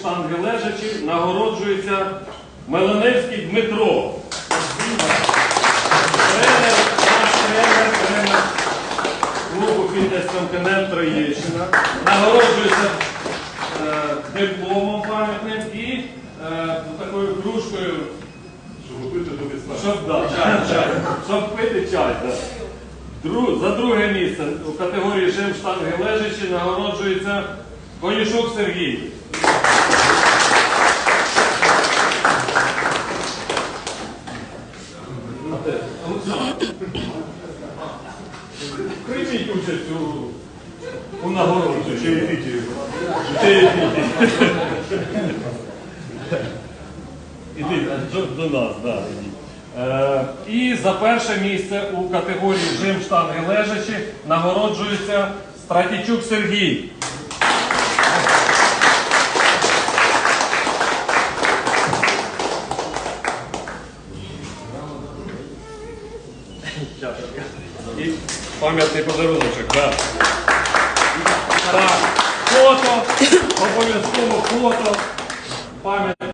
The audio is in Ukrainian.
штанги лежачі нагороджується Меланевський Дмитро. Тренер, наш тренер, тренер клубу фітнес-континент Троєщина. Нагороджується е, дипломом пам'ятним і е, такою кружкою, Щоб пити до щоб, да, чай, чай, щоб пити чай. Да. Дру, за друге місце у категорії жим штанги лежачі нагороджується Конюшок Сергій. Прийміть участь у, у нагороді. Й піті. Іди до, до нас, да. Е, і за перше місце у категорії жим штанги лежачі нагороджується Стратічук Сергій. І пам'ятний подаруночок, да. Так, фото, обов'язково фото, пам'ятний.